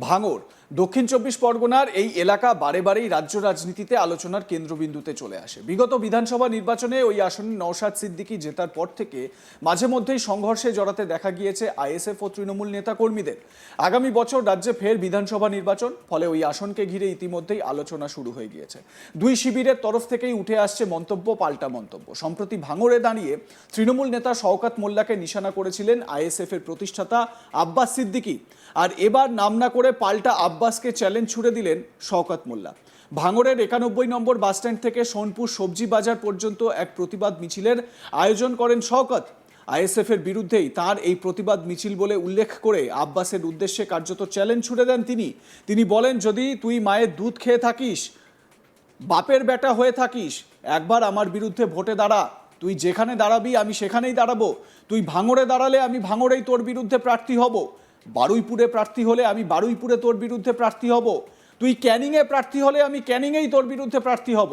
ভাঙর। দক্ষিণ চব্বিশ পরগনার এই এলাকা বারে বারেই রাজ্য রাজনীতিতে আলোচনার কেন্দ্রবিন্দুতে চলে আসে। বিগত বিধানসভা নির্বাচনে ওই আসনে নওশাদ সিদ্দিকি জেতার পর থেকে মাঝে মধ্যেই সংঘর্ষে জড়াতে দেখা গিয়েছে আইএসএফ ও তৃণমূল নেতাকর্মীদের। আগামী বছর রাজ্যে ফের বিধানসভা নির্বাচন, ফলে ওই আসনকে ঘিরে ইতিমধ্যেই আলোচনা শুরু হয়ে গিয়েছে। দুই শিবিরের তরফ থেকেই উঠে আসছে মন্তব্য, পাল্টা মন্তব্য। সম্প্রতি ভাঙড়ে দাঁড়িয়ে তৃণমূল নেতা শওকাত মোল্লাকে নিশানা করেছিলেন আইএসএফ এর প্রতিষ্ঠাতা আব্বাস সিদ্দিকী। আর এবার নাম না করে পাল্টা আব্বাসকে চ্যালেঞ্জ ছুড়ে দিলেন শওকত মোল্লা। ভাঙড়ের একানব্বই নম্বর বাসস্ট্যান্ড থেকে সোনপুর সবজি বাজার পর্যন্ত এক প্রতিবাদ মিছিলের আয়োজন করেন শওকত। আইএসএফ এর বিরুদ্ধেই তার এই প্রতিবাদ মিছিল বলে উল্লেখ করে আব্বাসের উদ্দেশ্যে কার্যত চ্যালেঞ্জ ছুড়ে দেন তিনি। তিনি বলেন, যদি তুই মায়ের দুধ খেয়ে থাকিস, বাপের বেটা হয়ে থাকিস, একবার আমার বিরুদ্ধে ভোটে দাঁড়া। তুই যেখানে দাঁড়াবি আমি সেখানেই দাঁড়াবো। তুই ভাঙড়ে দাঁড়ালে আমি ভাঙড়েই তোর বিরুদ্ধে প্রার্থী হব। বারুইপুরে প্রার্থী হলে আমি বারুইপুরে তোর বিরুদ্ধে প্রার্থী হব। তুই ক্যানিংয়ে প্রার্থী হলে আমি ক্যানিংয়েই তোর বিরুদ্ধে প্রার্থী হব।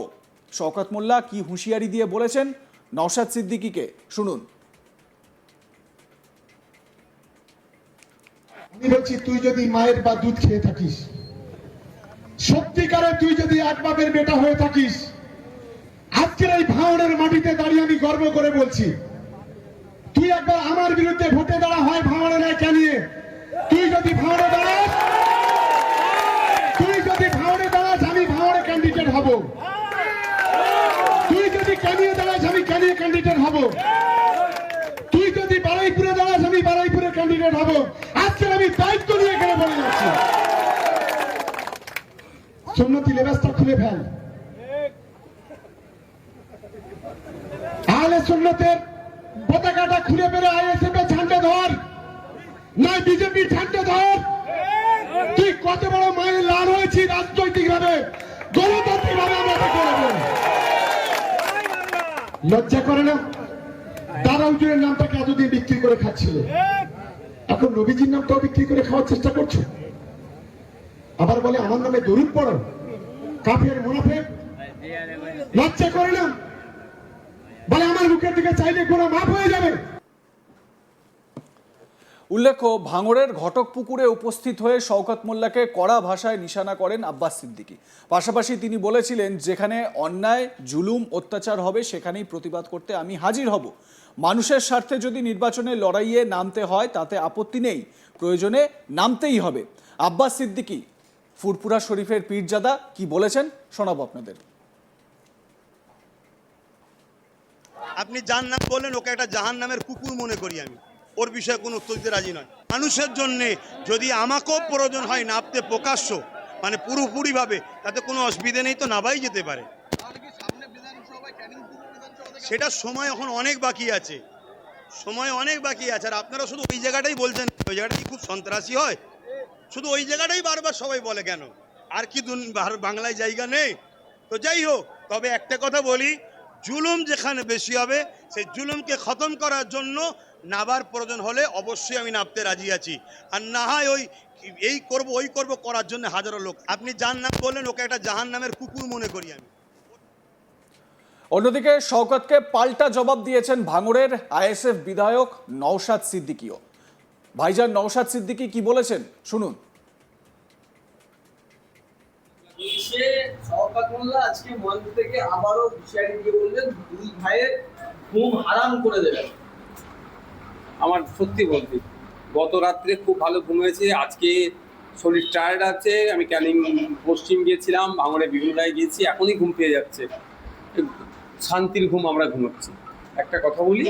শওকত মোল্লা কি হুঁশিয়ারি দিয়ে বলেছেন? নওশাদ সিদ্দিকীকে শুনুন। আমি বলছি, তুই যদি মায়ের বা দুধ খেয়ে থাকিস, সত্যিকারে তুই যদি এক বাপের বেটা হয়ে থাকিস, আজকের এই ভাঙনের মাটিতে দাঁড়িয়ে আমি গর্ব করে বলছি, তুই একবার আমার বিরুদ্ধে ভোটে দাঁড়া হয় ভাঙনে নয় কেনিয়ে তুই যদি ভাঙনে দাঁড়াস, তুই যদি ভাঙনে দাঁড়াস, আমি ভাঙনে ক্যান্ডিডেট হব। তুই যদি ক্যানিয়ে দাঁড়াস, আমি ক্যানিয়ে ক্যান্ডিডেট হব। তুই যদি বারাইপুরে দাঁড়াস, আমি বারাইপুরে ক্যান্ডিডেট হব। আজকে আমি দায়িত্ব নিয়ে এখানে বলে যাচ্ছি। সুন্নতি লেবাসটা খুলে ফেল। আহলে সুন্নতের পতাকাটা খুলে বেরো আইএসএফ ঝান্ডা ধর। নয় বিজেপির ঝান্ডা ধর তুই কত বড় মায়ের লাল হয়েছি রাজনৈতিক ভাবে গণতান্ত্রিক ভাবে আমরা লজ্জা করে না? দাদা হুজুরের নামটাকে এতদিন বিক্রি করে খাচ্ছিল। এখন নবীজির নামটাও বিক্রি করে খাওয়ার চেষ্টা করছ। আবার বলে, আমার নামে দরুদ পড়ো। কাফের মুনাফের লজ্জা করে না? বলে, আমার মুখের দিকে চাইলে কোনো মাফ হয়ে যাবে। উল্লেখ্য, ভাঙড়ের ঘটক পুকুরে উপস্থিত হয়ে শওকত মোল্লাকে কড়া ভাষায় নিশানা করেন আব্বাস সিদ্দিকী। পাশাপাশি তিনি বলেছিলেন, যেখানে অন্যায়, জুলুম, অত্যাচার হবে, সেখানেই প্রতিবাদ করতে আমি হাজির হব। মানুষের স্বার্থে যদি নির্বাচনে লড়াইয়ে নামতে হয়, তাতে আপত্তি নেই। প্রয়োজনে নামতেই হবে। আব্বাস সিদ্দিকী, ফুরপুরা শরীফের পীরজাদা, কি বলেছেন? শোনাবো আপনাদের। আপনি যার নাম বললেন ওকে একটা জাহান নামের কুকুর মনে করি আমি। ওর বিষয়ে কোনো উত্তর দিতে রাজি নয়। মানুষের জন্য যদি আমাকেও প্রয়োজন হয় নাপতে প্রকাশ্য মানে পুরোপুরিভাবে, তাতে কোনো অসুবিধে নেই তো নাবাই যেতে পারে। সেটা সময় এখন অনেক বাকি আছে। সময় অনেক বাকি আছে। আর আপনারা শুধু ওই জায়গাটাই বলছেন, ওই জায়গাটা কি খুব সন্ত্রাসী হয়। শুধু ওই জায়গাটাই বারবার সবাই বলে কেন? আর কি বাংলায় জায়গা নেই? তো যাই হোক, তবে একটা কথা বলি, জুলুম যেখানে বেশি হবে, সেই জুলুমকে খতম করার জন্য নাবার প্রয়োজন হলে অবশ্যই আমি নামতে রাজি আছি। আর না হয় ওই এই করব ওই করব করার জন্য হাজারো লোক। আপনি যার নাম বললেন ওকে একটা জাহান নামের কুকুর মনে করি আমি। অন্যদিকে শওকতকে পাল্টা জবাব দিয়েছেন ভাঙড়ের আইএসএফ বিধায়ক নওশাদ সিদ্দিকীও। ভাইজান নওশাদ সিদ্দিকী কি বলেছেন? শুনুন। সে শওকত মোল্লা আজকে মঞ্চ থেকে আবারও দিয়ে বললেন দুই ভাইয়ের ঘুম হারাম করে দেবেন। আমার সত্যি বলতে, গত রাত্রে খুব ভালো ঘুমিয়েছে, আজকে শরীর টায়ার্ড আছে, আমি ক্যানিং পশ্চিম গিয়েছিলাম, ভাঙড়ে বিভিন্নরায় গিয়েছি, এখনই ঘুম পেয়ে যাচ্ছে। শান্তির ঘুম আমরা ঘুমোচ্ছি। একটা কথা বলি,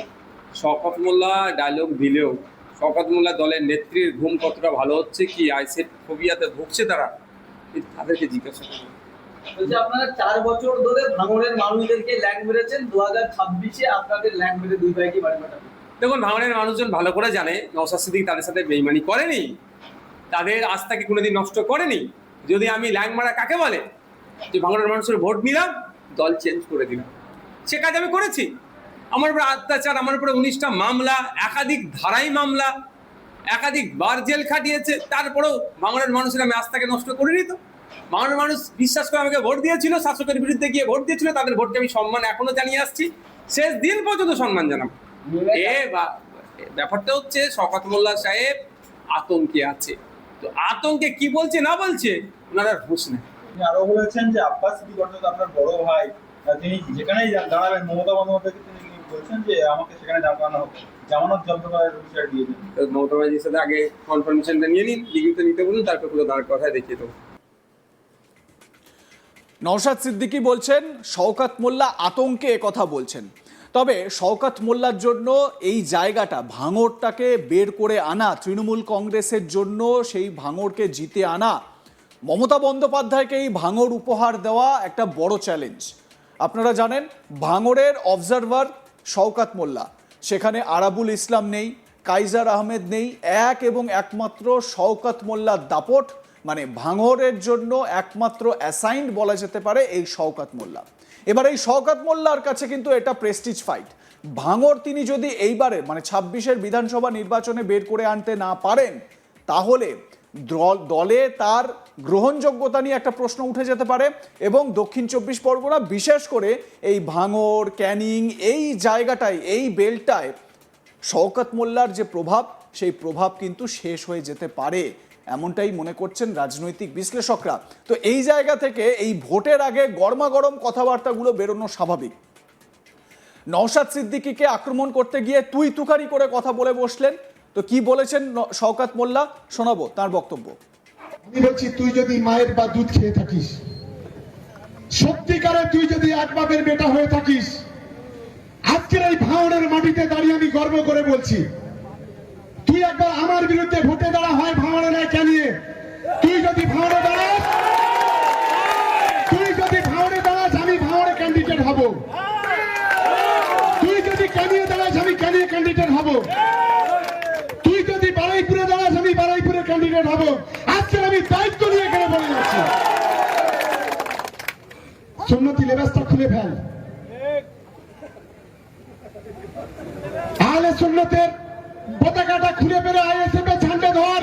শওকত মোল্লা ডায়লগ দিলেও, শওকত মোল্লা দলের নেত্রীর ঘুম কতটা ভালো হচ্ছে কি আইসেট ফোবিয়াতে ভুগছে তারা? তাদেরকে জিজ্ঞাসা করুন। আপনারা চার বছর ধরে ভাঙড়ের মানুষদেরকে ল্যাং মেরেছেন, দু হাজার ছাব্বিশে আপনাদের ল্যাং মেরে দুই ভাইকে বাড়ি পাঠাবেন। দেখুন ভাঙড়ের মানুষজন ভালো করে জানে, নওশাদ সিদ্দিক তাদের সাথে বেইমানি করেনি, তাদের আস্থাকে কোনোদিন নষ্ট করেনি? যদি আমি ল্যাং মারা কাকে বলে? যে ভাঙড়ের মানুষের ভোট নিলাম, দল চেঞ্জ করে দিলাম। সে কাজ আমি করেছি। আমার উপরে অত্যাচার, আমার উপরে উনিশটা মামলা, একাধিক ধারাই মামলা, একাধিক বার জেল খাটিয়েছে, তারপরেও বাংলার মানুষের আমি আস্থাকে নষ্ট করে নিত বাংলার মানুষ বিশ্বাস করে আমাকে ভোট দিয়েছিল, শাসকের বিরুদ্ধে গিয়ে ভোট দিয়েছিল, তাদের ভোটকে আমি সম্মান এখনও জানিয়ে আসছি। শেষ দিন পর্যন্ত সম্মান জানাব। এ ব্যাপারটা হচ্ছে শওকত মোল্লা সাহেব আতঙ্কে আছে। তো আতঙ্কে কি বলছে না বলছে ওনারা হুঁশ নেই আরও বলেছেন যে আব্বাস সিদ্দিক অর্থাৎ আপনার বড় ভাই তিনি যেখানেই দাঁড়াবেন মমতা বন্দ্যোপাধ্যায়কে তিনি বলছেন যে আমাকে সেখানে দাঁড়ানো হোক। জামানত জব্দ করার বিষয় দিয়েছেন তো মমতা ব্যানার্জির সাথে আগে কনফার্মেশনটা নিয়ে নিন নিতে বলুন তারপর পুরো দাঁড় কথায় দেখিয়ে দেবো। নওশাদ সিদ্দিকী বলছেন শওকাত মোল্লা আতঙ্কে কথা বলছেন। তবে শওকাত মোল্লার জন্য এই জায়গাটা, ভাঙড়টাকে বের করে আনা, তৃণমূল কংগ্রেসের জন্য সেই ভাঙড়কে জিতে আনা, মমতা বন্দ্যোপাধ্যায়কে এই ভাঙড় উপহার দেওয়া একটা বড় চ্যালেঞ্জ আপনারা জানেন, ভাঙড়ের অবজারভার শওকাত মোল্লা। সেখানে আরাবুল ইসলাম নেই, কাইজার আহমেদ নেই, এক এবং একমাত্র শওকাত মোল্লার দাপট মানে ভাঙরের জন্য একমাত্র অ্যাসাইন্ড বলা যেতে পারে এই শওকাত মোল্লা। এবার এই শওকাত মোল্লার কাছে কিন্তু এটা প্রেস্টিজ ফাইট ভাঙর তিনি যদি এইবারে মানে ছাব্বিশের বিধানসভা নির্বাচনে বের করে আনতে না পারেন, তাহলে দল- তার গ্রহণযোগ্যতা নিয়ে একটা প্রশ্ন উঠে যেতে পারে এবং দক্ষিণ চব্বিশ পরগনা বিশেষ করে এই ভাঙর, ক্যানিং এই জায়গাটায়, এই বেলটায় শওকত মোল্লার যে প্রভাব, সেই প্রভাব কিন্তু শেষ হয়ে যেতে পারে। এমনটাই মনে করছেন রাজনৈতিক বিশ্লেষকরা। তো এই জায়গা থেকে এই ভোটের আগে গরমাগরম কথাবার্তাগুলো বেরোনো স্বাভাবিক। নওশাদ সিদ্দিকিকে আক্রমণ করতে গিয়ে তুই তুকারি করে কথা বলে বসলেন। তো কি বলেছেন শওকত মোল্লা? শোনাবো তার বক্তব্য। আমি বলছি, তুই যদি মায়ের বা দুধ খেয়ে থাকিস, সত্যিকারে তুই যদি এক বাপের বেটা হয়ে থাকিস, আজকের এই ভাঙনের মাটিতে দাঁড়িয়ে আমি গর্ব করে বলছি তুই একবার আমার বিরুদ্ধে ভোটে দাঁড়া হয় ভাঙড়ে নয় কেনিয়ে তুই যদি ভাঙড়ে দাঁড়াস, তুই যদি ভাঙড়ে দাঁড়াস, আমি ভাঙড়ে ক্যান্ডিডেট হব। তুই যদি ক্যানিয়ে দাঁড়াস, আমি ক্যানিয়ে ক্যান্ডিডেট হব। তুই যদি বারাইপুরে দাঁড়াস, আমি বারাইপুরে ক্যান্ডিডেট হব। আজকে আমি দায়িত্ব নিয়ে এখানে বলে যাচ্ছি। সুন্নতি লেবাসটা খুলে ফেল। আহলে সুন্নতের পতাকাটা খুলে ফেলে আইএসএফ এর ঝান্ডা ধর।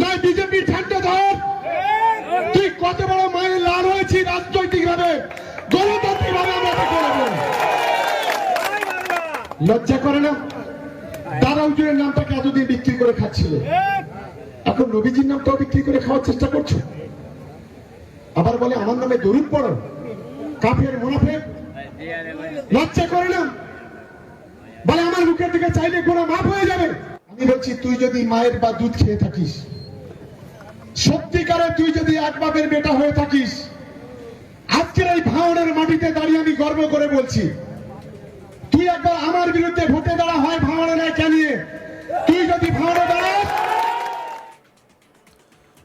নয় বিজেপির ঝান্ডা ধর। তুই কত বড় মায়ের লাল হয়েছি রাজনৈতিক ভাবে গণতান্ত্রিক ভাবে আমরা লজ্জা করে না? দাদা হুজুরের নামটাকে এতদিন বিক্রি করে খাচ্ছিল। এখন নবীজির নামটাও বিক্রি করে খাওয়ার চেষ্টা করছ। আবার বলে, আমার নামে দরুদ পড়ো, কাফের মুনাফের লজ্জা করে না? বলে, আমার মুখের দিকে চাইলে কোনো মাফ হয়ে যাবে। আমি বলছি, তুই যদি মায়ের বা দুধ খেয়ে থাকিস, সত্যিকারে তুই যদি এক বাপের বেটা হয়ে থাকিস, আজকের এই ভাঙনের মাটিতে দাঁড়িয়ে আমি গর্ব করে বলছি, তুই একবার আমার বিরুদ্ধে ভোটে দাঁড়া, হয় ভাঙড়ে নয়। কেনিয়ে তুই যদি ভাঙড়ে দাঁড়াস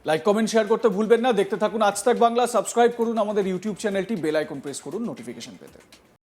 লাইক কমেন্ট শেয়ার করতে ভুলবেন না। দেখতে থাকুন আজ তাক বাংলা। সাবস্ক্রাইব করুন আমাদের ইউটিউব চ্যানেলটি বেল আইকন প্রেস করুন। নোটিফিকেশন পেতে।